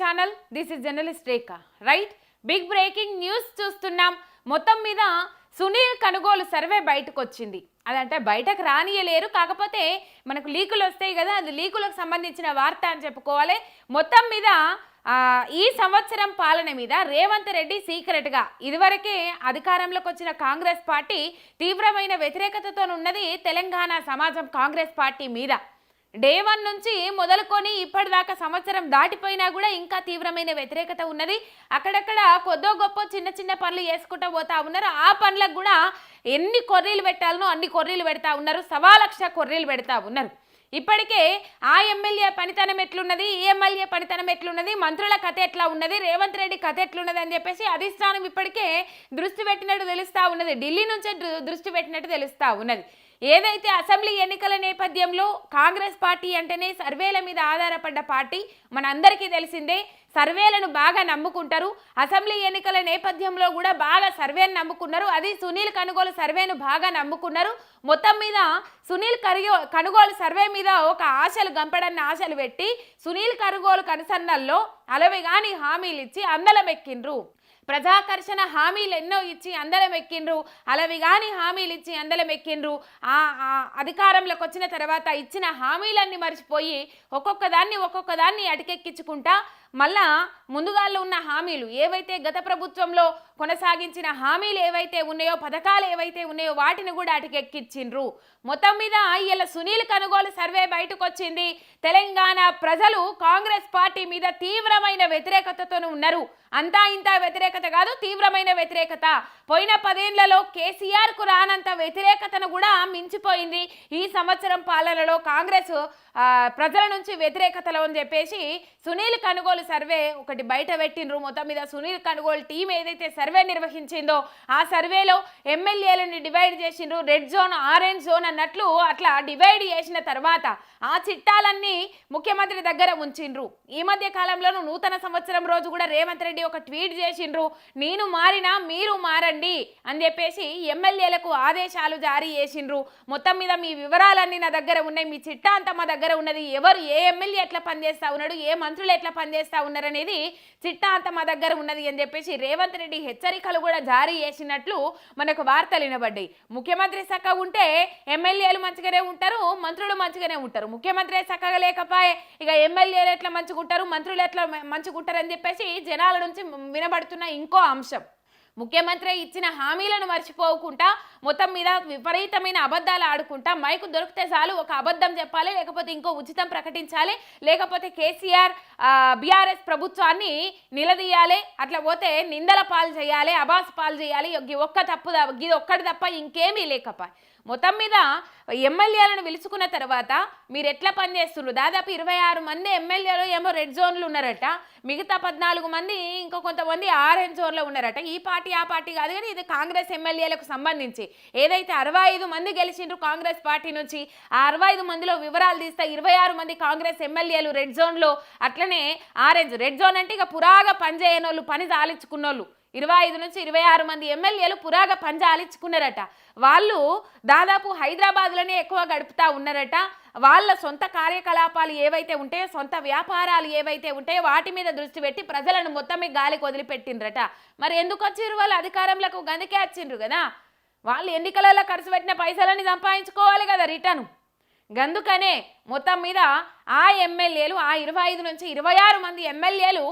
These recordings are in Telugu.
Channel. This is journalist Rekha right big breaking news చూస్తున్నాం. మొత్తం మీద సునీల్ కనుగోలు సర్వే బయటకు వచ్చింది అదంటే బయటకు రానియలేరు. కాకపోతే మనకు లీకులు వస్తాయి కదా అది లీకులకు సంబంధించిన వార్త అని చెప్పుకోవాలి. మొత్తం మీద ఈ సంవత్సరం పాలన మీద రేవంత్ రెడ్డి సీక్రెట్గా ఇదివరకే అధికారంలోకి వచ్చిన కాంగ్రెస్ పార్టీ తీవ్రమైన వ్యతిరేకతతో ఉన్నది తెలంగాణ సమాజం కాంగ్రెస్ పార్టీ మీద. డే వన్ నుంచి మొదలుకొని ఇప్పటిదాకా సంవత్సరం దాటిపోయినా కూడా ఇంకా తీవ్రమైన వ్యతిరేకత ఉన్నది. అక్కడక్కడ కొద్దో గొప్ప చిన్న చిన్న పనులు చేసుకుంటూ పోతా ఉన్నారు. ఆ పనులకు కూడా ఎన్ని కొర్రీలు పెట్టాలనో అన్ని కొర్రీలు పెడతా ఉన్నారు. సవా లక్ష కొర్రీలు పెడతా ఉన్నారు. ఇప్పటికే ఆ ఎమ్మెల్యే పనితనం ఎట్లున్నది? ఈ ఎమ్మెల్యే పనితనం ఎట్లున్నది? మంత్రుల కథ ఎట్లా ఉన్నది? రేవంత్ రెడ్డి కథ ఎట్లున్నది అని చెప్పేసి అధిష్టానం ఇప్పటికే దృష్టి పెట్టినట్టు తెలుస్తూ ఉన్నది. ఢిల్లీ నుంచే దృష్టి పెట్టినట్టు తెలుస్తూ ఉన్నది. ఏదైతే అసెంబ్లీ ఎన్నికల నేపథ్యంలో కాంగ్రెస్ పార్టీ అంటేనే సర్వేల మీద ఆధారపడ్డ పార్టీ మనందరికీ తెలిసిందే సర్వేలను బాగా నమ్ముకుంటారు. అసెంబ్లీ ఎన్నికల నేపథ్యంలో కూడా బాగా సర్వేను నమ్ముకున్నారు. అది సునీల్ కనుగోలు సర్వేను బాగా నమ్ముకున్నారు. మొత్తం మీద సునీల్ కరిగో కనుగోలు సర్వే మీద ఒక ఆశలు గంపడన్న ఆశలు పెట్టి సునీల్ కనుగోలు కనుసన్నల్లో అలవి కానీ హామీలు ఇచ్చి అందలం ఎక్కిండ్రు ప్రజాకర్షణ హామీలు ఎన్నో ఇచ్చి అందరం ఎక్కిండ్రు అలవి గాని హామీలు ఇచ్చి అందరం ఎక్కిండ్రు. ఆ ఆ అధికారంలోకి వచ్చిన తర్వాత ఇచ్చిన హామీలన్నీ మర్చిపోయి ఒక్కొక్క దాన్ని ఒక్కొక్క దాన్ని అటకెక్కించుకుంటా మళ్ళా ముందుగాళ్ళు ఉన్న హామీలు ఏవైతే గత ప్రభుత్వంలో కొనసాగించిన హామీలు ఏవైతే ఉన్నాయో పథకాలు ఏవైతే ఉన్నాయో వాటిని కూడా అటుకెక్కిచ్చిండ్రు. మొత్తం మీద ఇలా సునీల్ కనుగోలు సర్వే బయటకు వచ్చింది తెలంగాణ ప్రజలు కాంగ్రెస్ పార్టీ మీద తీవ్రమైన వ్యతిరేకతతో ఉన్నారు. అంతా ఇంత వ్యతిరేకత కాదు తీవ్రమైన వ్యతిరేకత. పోయిన పదేళ్ళలో కేసీఆర్కు రానంత వ్యతిరేకతను కూడా మించిపోయింది. ఈ సంవత్సరం పాలనలో కాంగ్రెస్ ప్రజల నుంచి వ్యతిరేకతలో అని చెప్పేసి సునీల్ కనుగోలు సర్వే ఒకటి బయట పెట్టిండ్రు. మొత్తం మీద సునీల్ కనుగోలు టీం ఏదైతే సర్వే నిర్వహించిందో ఆ సర్వేలో ఎమ్మెల్యేలను డివైడ్ చేసిండ్రు. రెడ్ జోన్ ఆరెంజ్ జోన్ అన్నట్లు అట్లా డివైడ్ చేసిన తర్వాత ఆ చిట్టాలన్నీ ముఖ్యమంత్రి దగ్గర ఉంచిండ్రు. ఈ మధ్య కాలంలోనూ నూతన సంవత్సరం రోజు కూడా రేవంత్ రెడ్డి ఒక ట్వీట్ చేసిండ్రు. నేను మారినా మీరు మారండి అని చెప్పేసి ఎమ్మెల్యేలకు ఆదేశాలు జారీ చేసిండ్రు. మొత్తం మీద మీ వివరాలన్నీ నా దగ్గర ఉన్నాయి. మీ చిట్టా అంతా మా దగ్గర ఉన్నది. ఎవరు ఏ ఎమ్మెల్యే ఎట్లా పనిచేస్తా ఉన్నాడు? ఏ మంత్రులు ఎట్లా పనిచేస్తా ఉన్నారు ఉన్నారనేది చిట్టా అంత మా దగ్గర ఉన్నది అని చెప్పేసి రేవంత్ రెడ్డి హెచ్చరికలు కూడా జారీ చేసినట్లు మనకు వార్తలు వినబడ్డాయి. ముఖ్యమంత్రి చక్కగా ఉంటే ఎమ్మెల్యేలు మంచిగానే ఉంటారు మంత్రులు మంచిగానే ఉంటారు. ముఖ్యమంత్రి చక్కగా లేకపోయే ఇక ఎమ్మెల్యేలు ఎట్లా మంచుకుంటారు మంత్రులు ఎట్లా మంచుకుంటారు అని చెప్పేసి జనాల నుంచి వినబడుతున్న ఇంకో అంశం. ముఖ్యమంత్రి ఇచ్చిన హామీలను మర్చిపోకుండా మొత్తం మీద విపరీతమైన అబద్ధాలు ఆడుకుంటా మైకు దొరికితే చాలు ఒక అబద్ధం చెప్పాలి లేకపోతే ఇంకో ఉచితం ప్రకటించాలి లేకపోతే కేసీఆర్ బీఆర్ఎస్ ప్రభుత్వాన్ని నిలదీయాలి అట్లా పోతే నిందల పాలు చేయాలి అబాస్ పాలు చేయాలి ఒక్క తప్పు ఇది ఒక్కటి తప్ప ఇంకేమీ లేకపోయి మొత్తం మీద ఎమ్మెల్యేలను పిలుచుకున్న తర్వాత మీరు ఎట్లా పనిచేస్తున్నారు దాదాపు ఇరవై ఆరు మంది ఎమ్మెల్యేలు ఏమో రెడ్ జోన్లు ఉన్నారట మిగతా పద్నాలుగు మంది ఇంకో కొంతమంది ఆరెంజ్ జోన్లో ఉన్నారట. ఈ పార్టీ ఆ పార్టీ కాదు కానీ ఇది కాంగ్రెస్ ఎమ్మెల్యేలకు సంబంధించి. ఏదైతే అరవై ఐదు మంది గెలిచిండ్రు కాంగ్రెస్ పార్టీ నుంచి ఆ అరవై ఐదు మందిలో వివరాలు తీస్తే ఇరవై ఆరు మంది కాంగ్రెస్ ఎమ్మెల్యేలు రెడ్ జోన్లో అట్లనే ఆరెంజ్ రెడ్ జోన్ అంటే ఇక పురాగా పనిచేయనోళ్ళు పని జాలించుకున్నోళ్ళు. ఇరవై ఐదు నుంచి ఇరవై ఆరు మంది ఎమ్మెల్యేలు పురాగా పంజాలిచ్చుకున్నారట వాళ్ళు దాదాపు హైదరాబాద్లోనే ఎక్కువ గడుపుతా ఉన్నారట. వాళ్ళ సొంత కార్యకలాపాలు ఏవైతే ఉంటాయో సొంత వ్యాపారాలు ఏవైతే ఉంటాయో వాటి మీద దృష్టి పెట్టి ప్రజలను మొత్తమే గాలికి వదిలిపెట్టిండ్రట. మరి ఎందుకు వచ్చిర్రు వాళ్ళు అధికారంలోకి? గందుకే వచ్చిండ్రు కదా. వాళ్ళు ఎన్నికలలో ఖర్చు పెట్టిన పైసలని సంపాదించుకోవాలి కదా రిటర్న్. గందుకనే మొత్తం మీద ఆ ఎమ్మెల్యేలు ఆ ఇరవై ఐదు నుంచి ఇరవై ఆరు మంది ఎమ్మెల్యేలు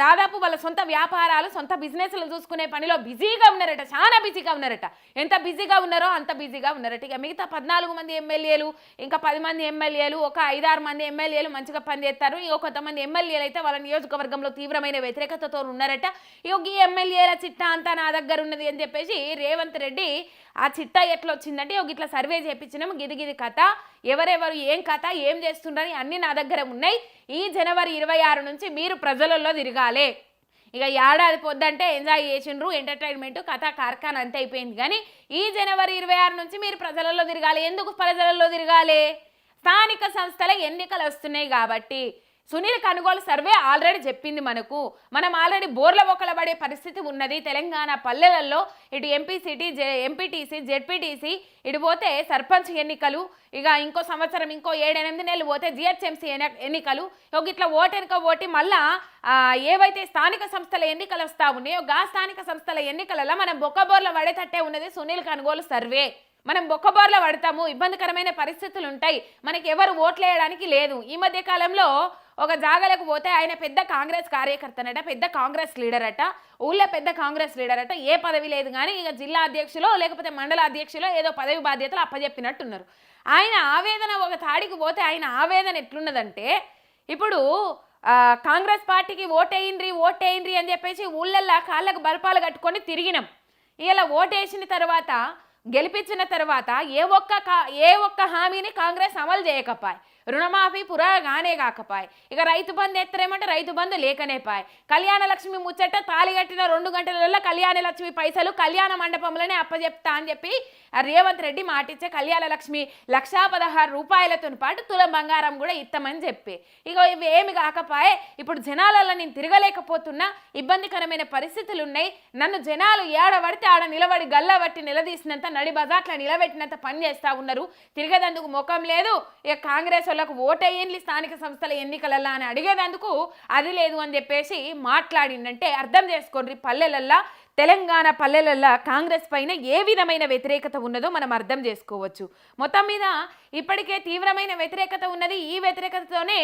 దాదాపు వాళ్ళ సొంత వ్యాపారాలు సొంత బిజినెస్లు చూసుకునే పనిలో బిజీగా ఉన్నారట చాలా బిజీగా ఉన్నారట. ఎంత బిజీగా ఉన్నారో అంత బిజీగా ఉన్నారట. ఇక మిగతా పద్నాలుగు మంది ఎమ్మెల్యేలు ఇంకా పది మంది ఎమ్మెల్యేలు ఒక ఐదారు మంది ఎమ్మెల్యేలు మంచిగా పనిచేస్తారు. ఇక కొంతమంది ఎమ్మెల్యేలు అయితే వాళ్ళ నియోజకవర్గంలో తీవ్రమైన వ్యతిరేకతతో ఉన్నారట. ఇక ఈ ఎమ్మెల్యేల చిట్టా అంతా నా దగ్గర ఉన్నది అని చెప్పేసి రేవంత్ రెడ్డి ఆ చిట్టా ఎట్లా వచ్చిందంటే ఒక ఇట్లా సర్వే చేయించినాము గిది గిది కథ. ఎవరెవరు ఏం కథ ఏం చేస్తుండని అన్నీ నా దగ్గర ఉన్నాయి. ఈ జనవరి ఇరవై ఆరు నుంచి మీరు ప్రజలలో తిరగాలి. ఇక ఏడాది పొద్దంటే ఎంజాయ్ చేసిండ్రు ఎంటర్టైన్మెంట్ కథ కార్ఖాన్ అంతే అయిపోయింది. కానీ ఈ జనవరి ఇరవై ఆరు నుంచి మీరు ప్రజలలో తిరగాలి. ఎందుకు ప్రజలలో తిరగాలి? స్థానిక సంస్థల ఎన్నికలు వస్తున్నాయి కాబట్టి. సునీల్ కనుగోలు సర్వే ఆల్రెడీ చెప్పింది మనకు. మనం ఆల్రెడీ బోర్ల బొక్కల పడే పరిస్థితి ఉన్నది. తెలంగాణ పల్లెలలో ఇటు ఎంపీసీటీ జె ఎంపీటీసీ జెడ్పీటీసీ ఇటు పోతే సర్పంచ్ ఎన్నికలు ఇక ఇంకో సంవత్సరం ఇంకో ఏడెనిమిది నెలలు పోతే జిహెచ్ఎంసీ ఎన్నికలు ఒక ఇట్లా ఓటెనుక ఓటి మళ్ళా ఏవైతే స్థానిక సంస్థల ఎన్నికలు వస్తా ఉన్నాయో గా స్థానిక సంస్థల ఎన్నికలలో మనం బొక్కబోర్ల పడేటట్టే ఉన్నది సునీల్ కనుగోలు సర్వే. మనం బొక్కబోర్ల పడతాము. ఇబ్బందికరమైన పరిస్థితులు ఉంటాయి. మనకి ఎవరు ఓట్లేయడానికి లేదు. ఈ మధ్య కాలంలో ఒక జాగలకు పోతే ఆయన పెద్ద కాంగ్రెస్ కార్యకర్తనట పెద్ద కాంగ్రెస్ లీడర్ అట ఊళ్ళో పెద్ద కాంగ్రెస్ లీడర్ అట ఏ పదవి లేదు కానీ ఇక జిల్లా అధ్యక్షులో లేకపోతే మండల అధ్యక్షులో ఏదో పదవి బాధ్యతలు అప్పజెప్పినట్టున్నారు. ఆయన ఆవేదన ఒక తాడికి పోతే ఆయన ఆవేదన ఎట్లున్నదంటే ఇప్పుడు కాంగ్రెస్ పార్టీకి ఓటేయండ్రి ఓటేయండ్రి అని చెప్పేసి ఊళ్ళల్లా కాళ్ళకు బల్పాలు కట్టుకొని తిరిగినాం. ఇలా ఓటేసిన తర్వాత గెలిపించిన తర్వాత ఏ ఒక్క కా- ఏ ఒక్క హామీని కాంగ్రెస్ అమలు చేయకపోయి. రుణమాఫీ పురాగానే కాకపాయ్. ఇక రైతు బంధు ఎత్తరేమంటే రైతు బంధు లేకనే పాయ్. కళ్యాణ లక్ష్మి ముచ్చట తాలి కట్టిన రెండు గంటలలో కళ్యాణ లక్ష్మి పైసలు కళ్యాణ మండపంలోనే అప్పజెప్తా అని చెప్పి రేవంత్ రెడ్డి మాటిచ్చే కళ్యాణ లక్ష్మి లక్షా పదహారు రూపాయలతో పాటు తులం బంగారం కూడా ఇస్తామని చెప్పి. ఇక ఇవి ఏమి కాకపాయే. ఇప్పుడు జనాలలో నేను తిరగలేకపోతున్నా ఇబ్బందికరమైన పరిస్థితులు ఉన్నాయి నన్ను జనాలు ఏడబడితే ఆడ నిలబడి గల్లబట్టి నిలదీసినంత నడిబజాట్ల నిలబెట్టినంత పని చేస్తా ఉన్నారు. తిరిగేదందుకు ముఖం లేదు. ఇక కాంగ్రెస్ వాళ్ళకు ఓటేయండి స్థానిక సంస్థల ఎన్నికలల్లా అని అడిగేదందుకు అది లేదు అని చెప్పేసి మాట్లాడిందంటే అర్థం చేసుకోండి పల్లెలల్లా తెలంగాణ పల్లెలలో కాంగ్రెస్ పైన ఏ విధమైన వ్యతిరేకత ఉన్నదో మనం అర్థం చేసుకోవచ్చు. మొత్తం మీద ఇప్పటికే తీవ్రమైన వ్యతిరేకత ఉన్నది. ఈ వ్యతిరేకతతోనే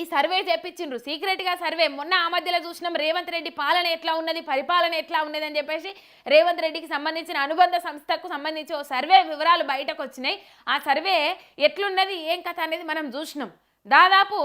ఈ సర్వే చేపించిండ్రు సీక్రెట్గా సర్వే. మొన్న ఆ మధ్యలో చూసినాం రేవంత్ రెడ్డి పాలన ఎట్లా ఉన్నది పరిపాలన ఎట్లా ఉన్నది అని చెప్పేసి రేవంత్ రెడ్డికి సంబంధించిన అనుబంధ సంస్థకు సంబంధించి ఓ సర్వే వివరాలు బయటకు వచ్చినాయి. ఆ సర్వే ఎట్లున్నది ఏం కథ అనేది మనం చూసినాం. దాదాపు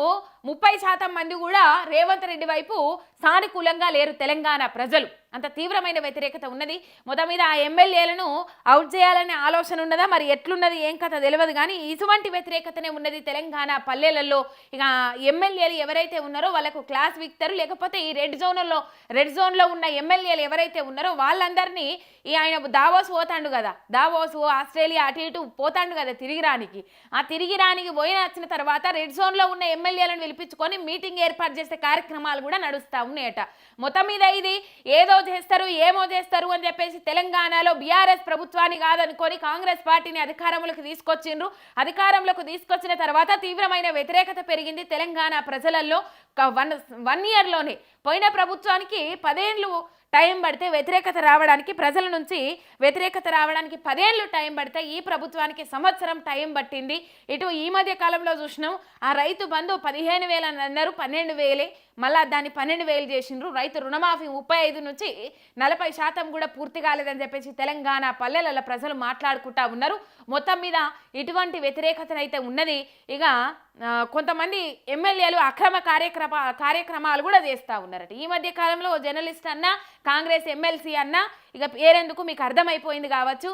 ముప్పై శాతం మంది కూడా రేవంత్ రెడ్డి వైపు సానుకూలంగా లేరు తెలంగాణ ప్రజలు. అంత తీవ్రమైన వ్యతిరేకత ఉన్నది. మొత్తం మీద ఆ ఎమ్మెల్యేలను అవుట్ చేయాలనే ఆలోచన ఉన్నదా? మరి ఎట్లున్నది? ఏం కథ తెలియదు కానీ ఇటువంటి వ్యతిరేకతనే ఉన్నది తెలంగాణ పల్లెలలో. ఇక ఎమ్మెల్యేలు ఎవరైతే ఉన్నారో వాళ్ళకు క్లాస్ విక్తారు. లేకపోతే ఈ రెడ్ జోన్లో రెడ్ జోన్లో ఉన్న ఎమ్మెల్యేలు ఎవరైతే ఉన్నారో వాళ్ళందరినీ ఈ ఆయన దావోస్ పోతాండు కదా. దావోస్ ఆస్ట్రేలియా అటు ఇటు పోతాండు కదా తిరిగి రానికి ఆ తిరిగి రానికి పోయిన వచ్చిన తర్వాత రెడ్ జోన్లో ఉన్న ఎమ్మెల్యేలను పిలిపించుకొని మీటింగ్ ఏర్పాటు చేసే కార్యక్రమాలు కూడా నడుస్తూ ఉన్నాయట. మొత్తం మీద ఇది ఏదో చేస్తారు ఏమో చేస్తారు అని చెప్పేసి తెలంగాణలో బీఆర్ఎస్ ప్రభుత్వాన్ని కాదనుకొని కాంగ్రెస్ పార్టీని అధికారంలోకి తీసుకొచ్చిండ్రు. అధికారంలోకి తీసుకొచ్చిన తర్వాత తీవ్రమైన వ్యతిరేకత పెరిగింది తెలంగాణ ప్రజలలో వన్ వన్ ఇయర్లోనే పోయిన ప్రభుత్వానికి పదేళ్ళు టైం పడితే వ్యతిరేకత రావడానికి ప్రజల నుంచి వ్యతిరేకత రావడానికి పదేళ్ళు టైం పడితే ఈ ప్రభుత్వానికి సంవత్సరం టైం పట్టింది. ఇటు ఈ మధ్య కాలంలో చూసినాం ఆ రైతు బంధు పదిహేను వేలు అని అన్నారు పన్నెండు వేలే. మళ్ళా దాన్ని పన్నెండు వేలు చేసిండ్రు. రైతు రుణమాఫీ ముప్పై ఐదు నుంచి నలభై శాతం కూడా పూర్తి కాలేదని చెప్పేసి తెలంగాణ పల్లెలలో ప్రజలు మాట్లాడుకుంటా ఉన్నారు. మొత్తం మీద ఇటువంటి వ్యతిరేకతనైతే ఉన్నది. ఇక కొంతమంది ఎమ్మెల్యేలు అక్రమ కార్యక్రమ కార్యక్రమాలు కూడా చేస్తూ ఉన్నారట. ఈ మధ్య కాలంలో జర్నలిస్ట్ అన్నా కాంగ్రెస్ ఎమ్మెల్సీ అన్నా ఇక పేరెందుకు మీకు అర్థమైపోయింది కావచ్చు.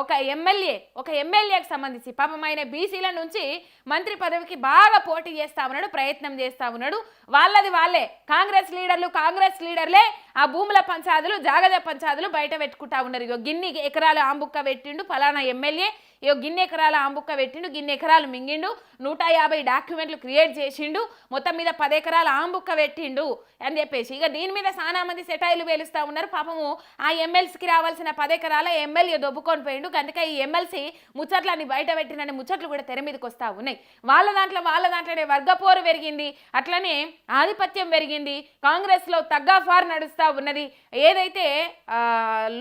ఒక ఎమ్మెల్యే ఒక ఎమ్మెల్యేకి సంబంధించి పాపమైన బీసీల నుంచి మంత్రి పదవికి బాగా పోటీ చేస్తా ఉన్నాడు ప్రయత్నం చేస్తా ఉన్నాడు. వాళ్ళది వాళ్ళే. కాంగ్రెస్ లీడర్లు కాంగ్రెస్ లీడర్లే ఆ భూముల పంచాదులు జాగజ పంచాదులు బయట పెట్టుకుంటా ఉన్నారు. ఇగో గిన్ని ఎకరాలు ఆంబుక్క పెట్టిండు ఫలానా ఎమ్మెల్యే. ఇక గిన్నెకరాల ఆంబుక్క పెట్టిండు గిన్నె ఎకరాలు మింగిండు నూట యాభై డాక్యుమెంట్లు క్రియేట్ చేసిండు మొత్తం మీద పది ఎకరాల ఆంబుక్క పెట్టిండు అని చెప్పేసి. ఇక దీని మీద చాలా మంది సెటైలు వేలుస్తూ ఉన్నారు. పాపము ఆ ఎమ్మెల్సీకి రావాల్సిన పది ఎకరాల ఎమ్మెల్యే దొబ్బుకొని పోయిండు. అందుకే ఈ ఎమ్మెల్సీ ముచ్చట్లని బయట పెట్టినని ముచ్చట్లు కూడా తెర మీదకి వస్తూ ఉన్నాయి. వాళ్ళ దాంట్లో వాళ్ళ దాంట్లోనే వర్గపోరు పెరిగింది. అట్లనే ఆధిపత్యం పెరిగింది. కాంగ్రెస్లో తగ్గాఫార్ నడుస్తూ ఉన్నది. ఏదైతే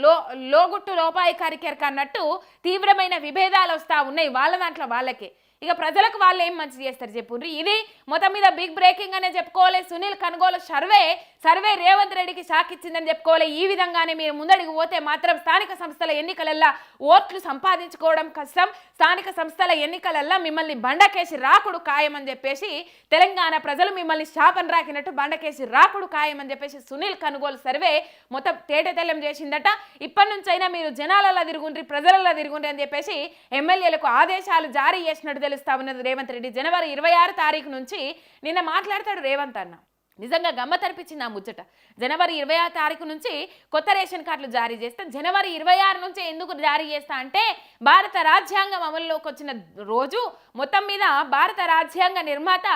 లో లోగుట్టు లోపాయి కెరక అన్నట్టు తీవ్రమైన విభేదాలు వస్తూ ఉన్నాయి వాళ్ళ దాంట్లో వాళ్ళకే. ఇక ప్రజలకు వాళ్ళు ఏం మంచి చేస్తారు చెప్పుండ్రి? ఇది మొత్తం మీద బిగ్ బ్రేకింగ్ అనే చెప్పుకోవాలి. సునీల్ కనుగోలు సర్వే సర్వే రేవంత్ రెడ్డికి షాక్ ఇచ్చిందని చెప్పుకోవాలి. ఈ విధంగానే మీరు ముందడికి పోతే మాత్రం స్థానిక సంస్థల ఎన్నికలల్లో ఓట్లు సంపాదించుకోవడం కష్టం. స్థానిక సంస్థల ఎన్నికలల్లో మిమ్మల్ని బండకేసి రాకుడు ఖాయమని చెప్పేసి తెలంగాణ ప్రజలు మిమ్మల్ని శాపం రాకినట్టు బండకేసి రాకుడు ఖాయమని చెప్పేసి సునీల్ కనుగోలు సర్వే మొత్తం తేటతెల్లం చేసిందట. ఇప్పటి నుంచైనా మీరు జనాలలో తిరుగుండ్రి ప్రజలలో తిరుగుండ్రి అని చెప్పేసి ఎమ్మెల్యేలకు ఆదేశాలు జారీ చేసినట్టు తెలుస్తా ఉన్నది రేవంత్ రెడ్డి. జనవరి ఇరవై ఆరు తారీఖు నుంచి నిన్న మాట్లాడతాడు రేవంత్ అన్న. నిజంగా గమ్మతనిపించింది ఆ ముచ్చట. జనవరి ఇరవై ఆరు తారీఖు నుంచి కొత్త రేషన్ కార్డులు జారీ చేస్తా జనవరి ఇరవై ఆరు నుంచి ఎందుకు జారీ చేస్తా అంటే భారత రాజ్యాంగం అమల్లోకి వచ్చిన రోజు మొత్తం మీద భారత రాజ్యాంగ నిర్మాత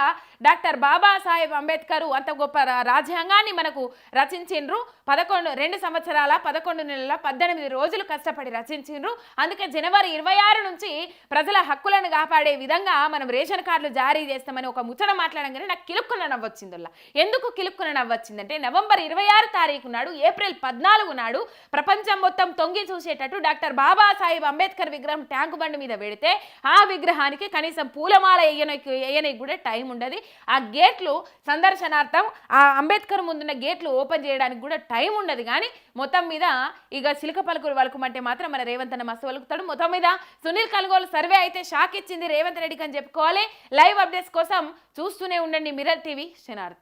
డాక్టర్ బాబాసాహెబ్ అంబేద్కర్ అంత గొప్ప రాజ్యాంగాన్ని మనకు రచించిండ్రు. పదకొండు రెండు సంవత్సరాల పదకొండు నెలల పద్దెనిమిది రోజులు కష్టపడి రచించిండ్రు. అందుకే జనవరి ఇరవై ఆరు నుంచి ప్రజల హక్కులను కాపాడే విధంగా మనం రేషన్ కార్డులు జారీ చేస్తామని ఒక ముచ్చట మాట్లాడంగానే నాకు కిలుక్కున నవ్వొచ్చిందిలా ఎందుకు కిలుక్కున నవ్వొచ్చిందంటే నవంబర్ ఇరవై ఆరు తారీఖు నాడు ఏప్రిల్ పద్నాలుగు నాడు ప్రపంచం మొత్తం తొంగి చూసేటట్టు డాక్టర్ బాబాసాహెబ్ అంబేద్కర్ విగ్రహం ట్యాంకు బండి మీద పెడితే ఆ విగ్రహానికి కనీసం పూలమాల వేయనకి వేయనకి కూడా టైం ఉండదు. ఆ గేట్లు సందర్శనార్థం ఆ అంబేద్కర్ ముందున్న గేట్లు ఓపెన్ చేయడానికి కూడా టైం ఉండదు. కానీ మొత్తం మీద ఇక సిలిక పలుకులు వలకమంటే మాత్రం మన రేవంత్ అన్న మస్తు వలుకుతాడు. మొత్తం మీద సునీల్ కనుగోలు సర్వే అయితే షాక్ ఇచ్చింది రేవంత్ రెడ్డికి అని చెప్పుకోవాలి. లైవ్ అప్డేట్స్ కోసం చూస్తూనే ఉండండి మిరర్ టీవీ శనార్థ్